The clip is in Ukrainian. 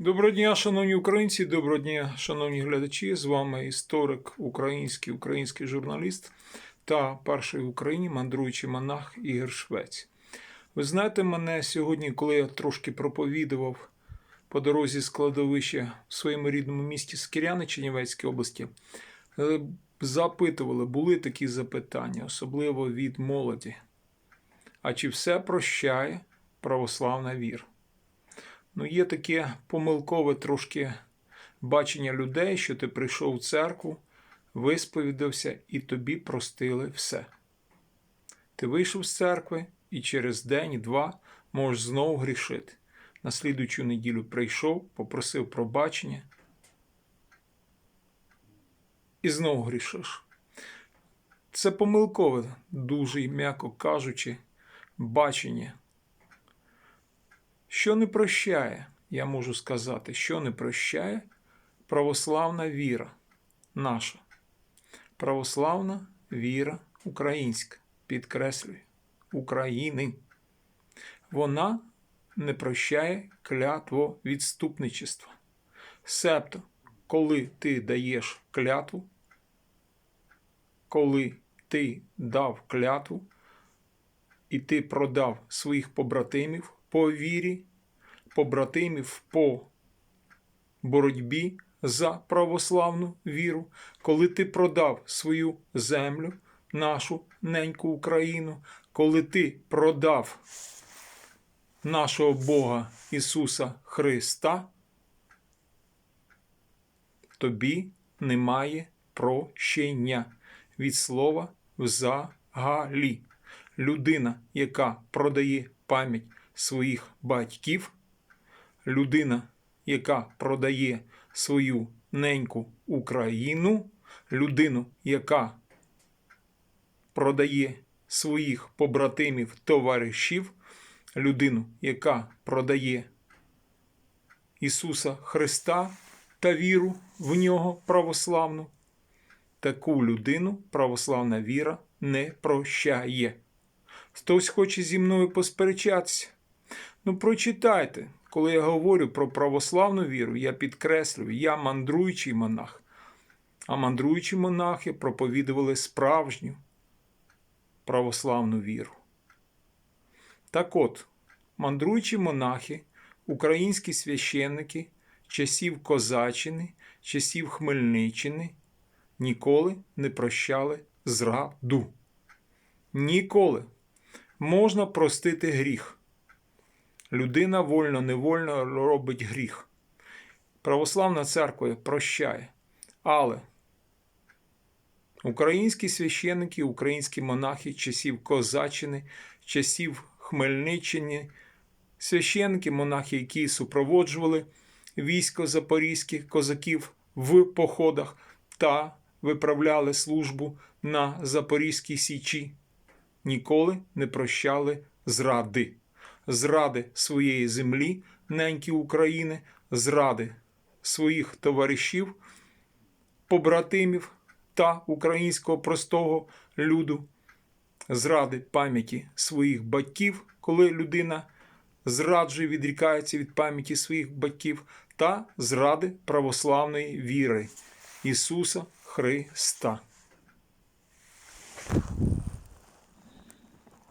Доброго дня, шановні українці, доброго дня, шановні глядачі. З вами історик український, український журналіст та перший в Україні мандруючий монах Ігор Швець. Ви знаєте мене сьогодні, коли я трошки проповідував по дорозі з кладовища в своєму рідному місті Скіряни Чернівецької області, е, запитували, були такі запитання, особливо від молоді. А чи все прощає православна віра? Ну, є таке помилкове трошки бачення людей, що ти прийшов в церкву, висповідався і тобі простили все. Ти вийшов з церкви і через день-два можеш знову грішити. На слідуючу неділю прийшов, попросив пробачення і знову грішиш. Це помилкове, дуже м'яко кажучи, бачення. Що не прощає, я можу сказати, що не прощає православна віра наша. Православна віра українська, підкреслюю, України. Вона не прощає клятво відступничества. Себто, коли ти даєш клятву, коли ти дав клятву, і ти продав своїх побратимів по вірі, побратимів по боротьбі за православну віру, коли ти продав свою землю, нашу неньку Україну, коли ти продав нашого Бога Ісуса Христа, тобі немає прощення від слова взагалі. Людина, яка продає пам'ять своїх батьків, людина, яка продає свою неньку Україну, людину, яка продає своїх побратимів, товаришів, людину, яка продає Ісуса Христа та віру в нього православну, таку людину православна віра не прощає. Хтось хоче зі мною посперечатися. Ну, прочитайте, коли я говорю про православну віру, я підкреслюю, я мандруючий монах. А мандруючі монахи проповідували справжню православну віру. Так от, мандруючі монахи, українські священники часів Козаччини, часів Хмельниччини ніколи не прощали зраду. Ніколи можна простити гріх. Людина вольно-невольно робить гріх. Православна церква прощає. Але українські священники, українські монахи часів Козаччини, часів Хмельниччини, священники, монахи, які супроводжували військо запорізьких козаків в походах та виправляли службу на Запорізькій Січі, ніколи не прощали зради зради своєї землі, неньки України, зради своїх товаришів, побратимів та українського простого люду, зради пам'яті своїх батьків, коли людина зраджує, відрікається від пам'яті своїх батьків, та зради православної віри Ісуса Христа.